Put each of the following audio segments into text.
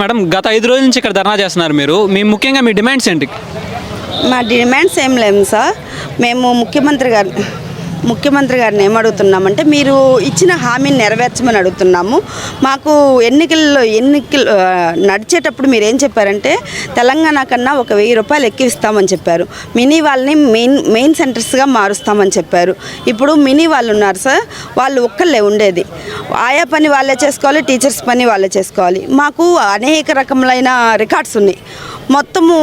Madam గత ఐదు రోజుల నుంచి ఇక్కడ ధర్నా చేస్తున్నారు మీరు. మీ ముఖ్యంగా మీ డిమాండ్స్ ఏంటి? మా డిమాండ్స్ ఏం లేవు సార్. మేము ముఖ్యమంత్రి గారు ముఖ్యమంత్రి గారిని ఏమడుగుతున్నామంటే మీరు ఇచ్చిన హామీని నెరవేర్చమని అడుగుతున్నాము. మాకు ఎన్నికల్లో ఎన్నికలు నడిచేటప్పుడు మీరు ఏం చెప్పారంటే తెలంగాణ కన్నా ఒక వెయ్యి రూపాయలు ఎక్కిస్తామని చెప్పారు. మినీ వాళ్ళని మెయిన్ మెయిన్ సెంటర్స్గా మారుస్తామని చెప్పారు. ఇప్పుడు మినీ వాళ్ళు ఉన్నారు సార్. వాళ్ళు ఒక్కళ్ళే ఉండేది. ఆయా పని వాళ్ళే చేసుకోవాలి టీచర్స్ పని వాళ్ళే చేసుకోవాలి. మాకు అనేక రకములైన రికార్డ్స్ ఉన్నాయి. మొత్తము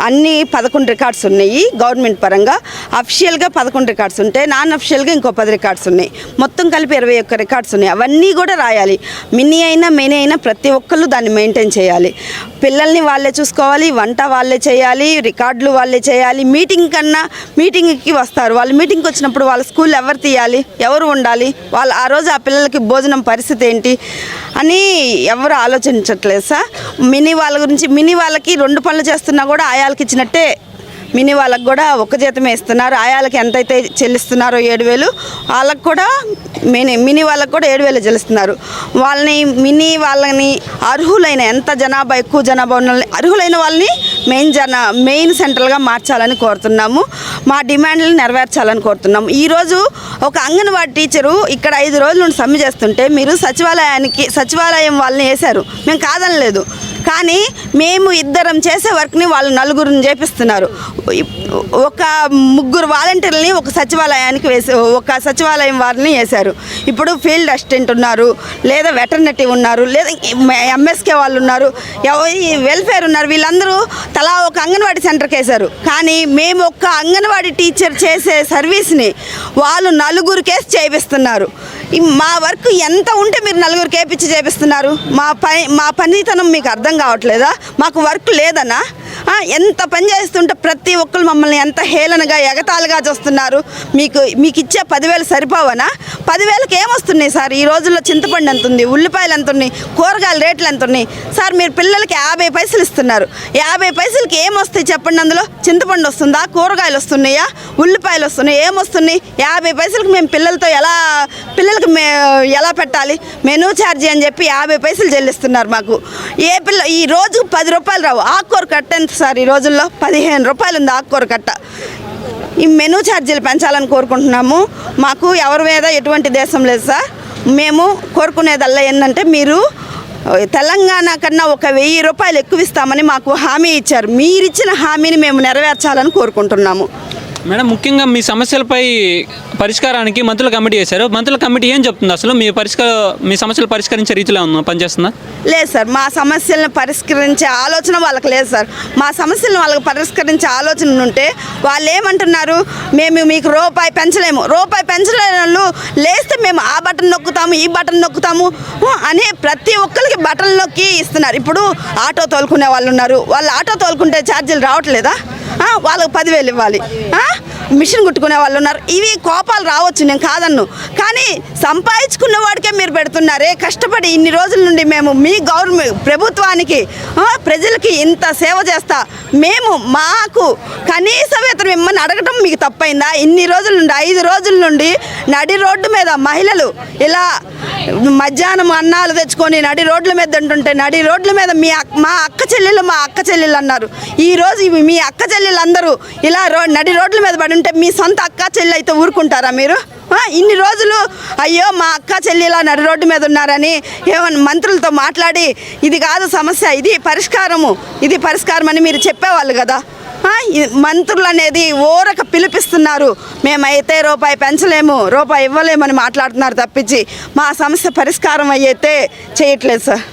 అన్ని పదకొండు రికార్డ్స్ ఉన్నాయి. గవర్నమెంట్ పరంగా అఫిషియల్గా పదకొండు రికార్డ్స్ ఉంటాయి. నాన్ అఫిషియల్గా ఇంకో పది రికార్డ్స్ ఉన్నాయి. మొత్తం కలిపి ఇరవై ఒక్క రికార్డ్స్ ఉన్నాయి. అవన్నీ కూడా రాయాలి. మినీ అయినా మెనీ అయినా ప్రతి ఒక్కళ్ళు దాన్ని మెయింటైన్ చేయాలి. పిల్లల్ని వాళ్ళే చూసుకోవాలి వంట వాళ్ళే చేయాలి రికార్డులు వాళ్ళే చేయాలి. మీటింగ్ కన్నా మీటింగ్కి వస్తారు. వాళ్ళు మీటింగ్కి వచ్చినప్పుడు వాళ్ళ స్కూల్ ఎవరు తీయాలి? ఎవరు ఉండాలి? వాళ్ళ ఆ రోజు ఆ పిల్లలకి భోజనం పరిస్థితి ఏంటి అని ఎవరు ఆలోచించట్లేదు సార్. మినీ వాళ్ళ గురించి మినీ వాళ్ళకి రెండు పనులు చేస్తున్నా కూడా ఆయాలకి ఇచ్చినట్టే మినీ వాళ్ళకి కూడా ఒక్క జీతమే ఇస్తున్నారు. ఆయాలకి ఎంతైతే చెల్లిస్తున్నారో ఏడు వేలు వాళ్ళకి కూడా మినీ మినీ వాళ్ళకి కూడా ఏడు వేలు చెల్లిస్తున్నారు. వాళ్ళని మినీ వాళ్ళని అర్హులైన ఎంత జనాభా ఎక్కువ జనాభా ఉన్న వాళ్ళని అర్హులైన వాళ్ళని మెయిన్ జన మెయిన్ సెంట్రల్గా మార్చాలని కోరుతున్నాము. మా డిమాండ్లను నెరవేర్చాలని కోరుతున్నాము. ఈరోజు ఒక అంగన్వాడీ టీచరు ఇక్కడ ఐదు రోజులు నుండి సమ్మె చేస్తుంటే మీరు సచివాలయానికి సచివాలయం వాళ్ళని వేశారు. మేము కాదనలేదు. కానీ మేము ఇద్దరం చేసే వర్క్ని వాళ్ళు నలుగురిని చేపిస్తున్నారు. ఒక ముగ్గురు వాలంటీర్లని ఒక సచివాలయానికి వేసి ఒక సచివాలయం వారిని వేశారు. ఇప్పుడు ఫీల్డ్ అసిస్టెంట్ ఉన్నారు లేదా వెటర్నరీ ఉన్నారు లేదా ఎంఎస్కే వాళ్ళు ఉన్నారు వెల్ఫేర్ ఉన్నారు వీళ్ళందరూ తలా ఒక అంగన్వాడీ సెంటర్కి వేశారు. కానీ మేము ఒక్క అంగన్వాడీ టీచర్ చేసే సర్వీస్ని వాళ్ళు నలుగురు కేసు చేపిస్తున్నారు మా వర్క్ ఎంత ఉంటే మీరు నలుగురు కేపిచ్చి చేపిస్తున్నారు? మా పని మా పనితనం మీకు అర్థం కావట్లేదా? మాకు వర్క్ లేదన్నా? ఎంత పని చేస్తుంటే ప్రతి ఒక్కరు మమ్మల్ని ఎంత హేళనగా ఎగతాళిగా చూస్తున్నారు. మీకు మీకు ఇచ్చే పదివేలు సరిపోవనా? పదివేలకు ఏమొస్తున్నాయి సార్? ఈ రోజుల్లో చింతపండు ఎంత ఉంది? ఉల్లిపాయలు ఎంత ఉన్నాయి? కూరగాయల రేట్లు ఎంత ఉన్నాయి? సార్ మీరు పిల్లలకి యాభై పైసలు ఇస్తున్నారు. యాభై పైసలకి ఏమొస్తాయి చెప్పండి అందులో? చింతపండు వస్తుందా? కూరగాయలు వస్తున్నాయా? ఉల్లిపాయలు వస్తున్నాయి. ఏమొస్తున్నాయి? యాభై పైసలకు మేము పిల్లలతో ఎలా పిల్లలకు మే ఎలా పెట్టాలి? మెనూ ఛార్జీ అని చెప్పి యాభై పైసలు చెల్లిస్తున్నారు మాకు. ఏ పిల్ల ఈ రోజు పది రూపాయలు రావు. ఆకుకూర కట్టెంత సార్ ఈ రోజుల్లో పదిహేను రూపాయలు ఉంది ఆకుకూర కట్ట. ఈ మెనూ ఛార్జీలు పెంచాలని కోరుకుంటున్నాము. మాకు ఎవరి మీద ఎటువంటి దేశం లేదు సార్. మేము కోరుకునేదల్లా ఏంటంటే మీరు తెలంగాణ కన్నా ఒక వెయ్యి రూపాయలు ఎక్కువ ఇస్తామని మాకు హామీ ఇచ్చారు. మీరిచ్చిన హామీని మేము నెరవేర్చాలని కోరుకుంటున్నాము. మేడం ముఖ్యంగా మీ సమస్యలపై పరిష్కారానికి మంత్రుల కమిటీ చేశారు మంత్రుల కమిటీ ఏం చెప్తుంది అసలు? మీ పరిష్కార మీ సమస్యలు పరిష్కరించే రీతిలో ఉందా పనిచేస్తుందా? లేదు సార్ మా సమస్యలను పరిష్కరించే ఆలోచన వాళ్ళకి లేదు సార్. మా సమస్యలను వాళ్ళకి పరిష్కరించే ఆలోచన ఉంటే వాళ్ళు ఏమంటున్నారు? మేము మీకు రూపాయి పెంచలేము. రూపాయి పెంచలేని వాళ్ళు లేస్తే మేము ఆ బటన్ నొక్కుతాము ఈ బటన్ నొక్కుతాము అనే అని ప్రతి ఒక్కరికి బటన్ నొక్కి ఇస్తున్నారు. ఇప్పుడు ఆటో తోలుకునే వాళ్ళు ఉన్నారు. వాళ్ళు ఆటో తోలుకుంటే ఛార్జీలు రావట్లేదా? వాళ్ళకి పదివేలు ఇవ్వాలి. ఆ? మిషన్ కుట్టుకునే వాళ్ళు ఉన్నారు. ఇవి కోపాలు రావచ్చు నేను కాదన్ను. కానీ సంపాదించుకున్న వాడికే మీరు పెడుతున్నారే కష్టపడి ఇన్ని రోజుల నుండి మేము మీ గవర్నమెంట్ ప్రభుత్వానికి ప్రజలకి ఇంత సేవ చేస్తా. మేము మాకు కనీస వేతనం ఇమ్మని అడగటం మీకు తప్పైందా? ఇన్ని రోజుల నుండి ఐదు రోజుల నుండి నడి రోడ్డు మీద మహిళలు ఇలా మధ్యాహ్నం అన్నాలు తెచ్చుకొని నడి రోడ్ల మీద తింటుంటే నడి రోడ్ల మీద మీ మా అక్క చెల్లెలు మా అక్క చెల్లెలు అన్నారు. ఈ రోజు మీ అక్క చెల్లెలు అందరూ ఇలా రో నడి రోడ్ల మీద పడి ఉంటే మీ సొంత అక్క చెల్లెలు అయితే ఊరుకుంటారా మీరు? ఇన్ని రోజులు అయ్యో మా అక్క చెల్లిలా నడి రోడ్డు మీద ఉన్నారని ఏమన్నా మంత్రులతో మాట్లాడి ఇది కాదు సమస్య ఇది పరిష్కారము ఇది పరిష్కారం అని మీరు చెప్పేవాళ్ళు కదా. మంత్రులు అనేది ఓరక పిలిపిస్తున్నారు. మేమైతే రూపాయి పెంచలేము రూపాయి ఇవ్వలేమని మాట్లాడుతున్నారు తప్పించి మా సమస్య పరిష్కారం అయ్యైతే చేయట్లేదు సార్.